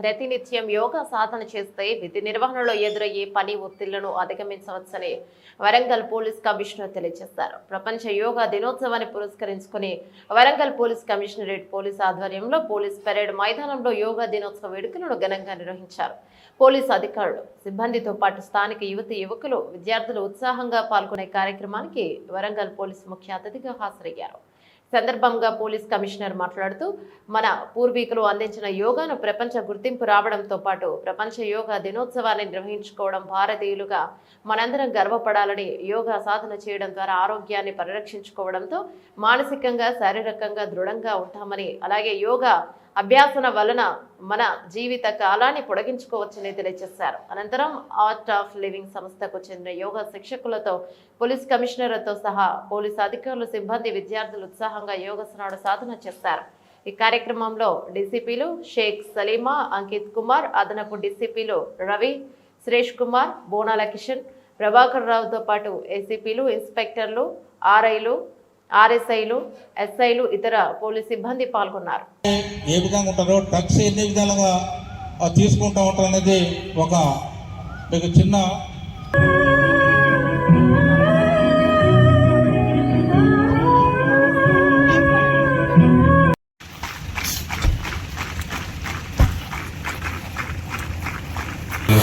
ప్రతినిత్యం యోగా సాధన చేస్తే విధి నిర్వహణలో ఎదురయ్యే పని ఒత్తిళ్ళను అధిగమించవచ్చని వరంగల్ పోలీస్ కమిషనర్ తెలియజేశారు. ప్రపంచ యోగా దినోత్సవాన్ని పురస్కరించుకుని వరంగల్ పోలీస్ కమిషనరేట్ పోలీస్ ఆధ్వర్యంలో పోలీస్ పెరేడ్ మైదానంలో యోగా దినోత్సవ వేడుకలను ఘనంగా నిర్వహించారు. పోలీస్ అధికారులు సిబ్బందితో పాటు స్థానిక యువతి యువకులు విద్యార్థులు ఉత్సాహంగా పాల్గొనే కార్యక్రమానికి వరంగల్ పోలీస్ ముఖ్య అతిథిగా హాజరయ్యారు. సందర్భంగా పోలీస్ కమిషనర్ మాట్లాడుతూ మన పూర్వీకులు అందించిన యోగాను ప్రపంచ గుర్తింపు రావడంతో పాటు ప్రపంచ యోగా దినోత్సవాన్ని నిర్వహించుకోవడం భారతీయులుగా మనందరం గర్వపడాలని యోగా సాధన చేయడం ద్వారా ఆరోగ్యాన్ని పరిరక్షించుకోవడంతో మానసికంగా శారీరకంగా దృఢంగా ఉంటామని అలాగే యోగా అభ్యాసన వలన మన జీవిత కాలాన్ని పొడిగించుకోవచ్చని తెలియజేశారు. అనంతరం ఆర్ట్ ఆఫ్ లివింగ్ సంస్థకు చెందిన యోగా శిక్షకులతో పోలీస్ కమిషనర్తో సహా పోలీస్ అధికారులు సిబ్బంది విద్యార్థులు ఉత్సాహంగా యోగస్నాడు సాధన చేశారు. ఈ కార్యక్రమంలో డీసీపీలు షేక్ సలీమా అంకిత్ కుమార్ అదనపు డీసీపీలు రవి సురేష్ కుమార్ బోనాల కిషన్ ప్రభాకర్ రావుతో పాటు ఏసీపీలు ఇన్స్పెక్టర్లు ఆర్ఐలు ఆర్ఎస్ఐలు ఎస్ఐలు ఇతర పోలీస్ సిబ్బంది పాల్గొన్నారు. ఏ విధంగా ఉంటారో డ్రగ్స్ ఎన్ని విధాలుగా తీసుకుంటూ ఉంటారు అనేది ఒక మీకు చిన్న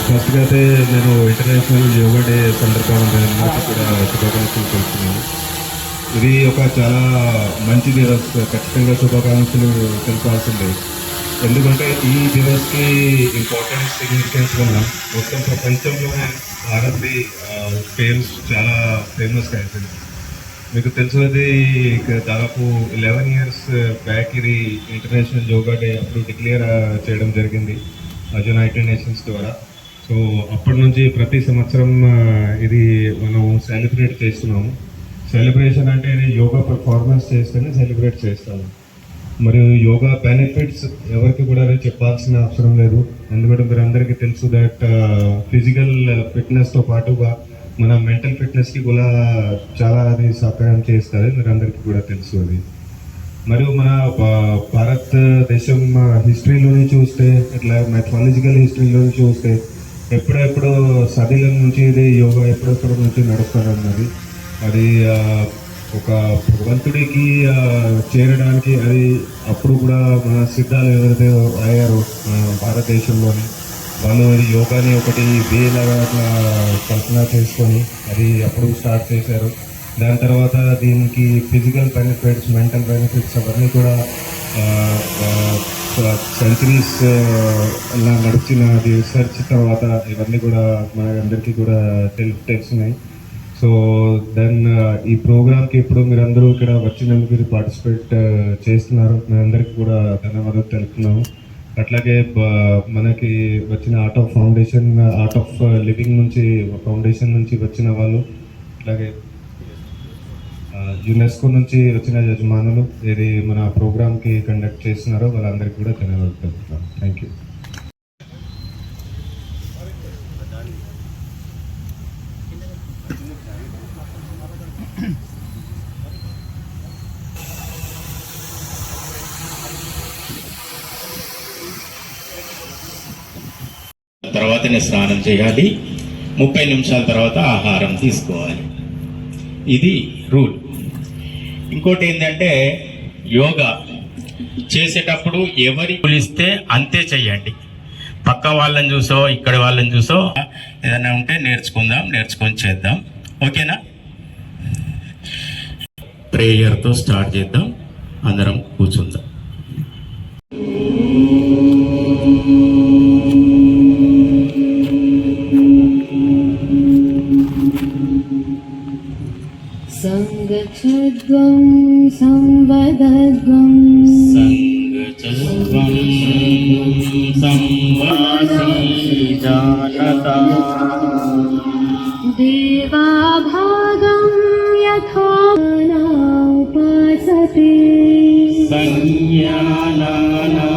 ఫస్ట్గా అయితే నేను ఇంటర్నేషనల్ యోగా డే సందర్భంగా కూడా శుభాకాంక్షలు తెలుపుతున్నాను. ఇది ఒక చాలా మంచి దివస్ ఖచ్చితంగా శుభాకాంక్షలు తెలపాల్సిందే ఎందుకంటే ఈ దివస్కి ఇంపార్టెన్స్ సిగ్నిఫికెన్స్ వల్ల మొత్తం ప్రపంచంలోనే భారత్ది ఫేమస్ చాలా ఫేమస్ అయిపోయింది మీకు తెలిసినది దాదాపు లెవెన్ ఇయర్స్ బ్యాక్ ఇది ఇంటర్నేషనల్ యోగా డే అప్పుడు డిక్లేర్ చేయడం జరిగింది యునైటెడ్ నేషన్స్ ద్వారా. సో అప్పటి నుంచి ప్రతి సంవత్సరం ఇది మనం సెలబ్రేట్ చేస్తున్నాము. సెలబ్రేషన్ అంటే యోగా పర్ఫార్మెన్స్ చేస్తేనే సెలబ్రేట్ చేస్తాను. మరియు యోగా బెనిఫిట్స్ ఎవరికి కూడా చెప్పాల్సిన అవసరం లేదు. ఎందుకంటే మీరు అందరికీ తెలుసు దట్ ఫిజికల్ ఫిట్నెస్తో పాటుగా మన మెంటల్ ఫిట్నెస్కి కూడా చాలా అది సహాయం చేస్తారు మీరు అందరికీ కూడా తెలుసు అది. మరియు మన భా- భారతదేశం హిస్టరీలోని చూస్తే ఇట్లా మెథాలజికల్ హిస్టరీలోని చూస్తే ఎప్పుడెప్పుడు సదిల నుంచి ఇది యోగా ఎప్పుడెప్పుడు నుంచి నడుస్తారన్నది. అది ఒక భగవంతుడికి చేరడానికి అది అప్పుడు కూడా మన సిద్ధాలు ఎవరైతే అయ్యారో భారతదేశంలోని వాళ్ళు అది యోగాని ఒకటి వేలాగా అట్లా కల్పన చేసుకొని అది అప్పుడు స్టార్ట్ చేశారు. దాని తర్వాత దీనికి ఫిజికల్ బెనిఫిట్స్ మెంటల్ బెనిఫిట్స్ అవన్నీ కూడా సెంచరీస్ అలా నడిచిన రీసెర్చ్ తర్వాత ఇవన్నీ కూడా మన అందరికీ కూడా తెలు తెలిసినాయి. సో దెన్ uh, ఈ ప్రోగ్రామ్కి ఇప్పుడు మీరు అందరూ ఇక్కడ వచ్చినందుకు మీరు పార్టిసిపేట్ uh, చేస్తున్నారు. మీ అందరికీ కూడా ధన్యవాదాలు తెలుపుతున్నాము. అట్లాగే మనకి వచ్చిన art of foundation art of living నుంచి ఫౌండేషన్ నుంచి వచ్చిన వాళ్ళు అట్లాగే యునెస్కో నుంచి వచ్చిన యజమానులు ఇది మన ప్రోగ్రామ్కి కండక్ట్ చేస్తున్నారో వాళ్ళందరికీ కూడా ధన్యవాదాలు తెలుపుతున్నాను థ్యాంక్ యూ తర్వాతనే స్నానం చేయాలి. ముప్పై నిమిషాల తర్వాత ఆహారం తీసుకోవాలి. ఇది రూల్. ఇంకోటి ఏంటంటే యోగా చేసేటప్పుడు ఎవరి పిలిస్తే అంతే చెయ్యండి పక్క వాళ్ళని చూసో ఇక్కడ వాళ్ళని చూసో ఏదైనా ఉంటే నేర్చుకుందాం నేర్చుకొని చేద్దాం. ఓకేనా? ప్రేయర్తో స్టార్ట్ చేద్దాం. అందరం కూర్చుందాం. సంగచ్ఛద్వం సంవదద్వం సంగచ్ఛద్వం జానతా దేవా Sanyalana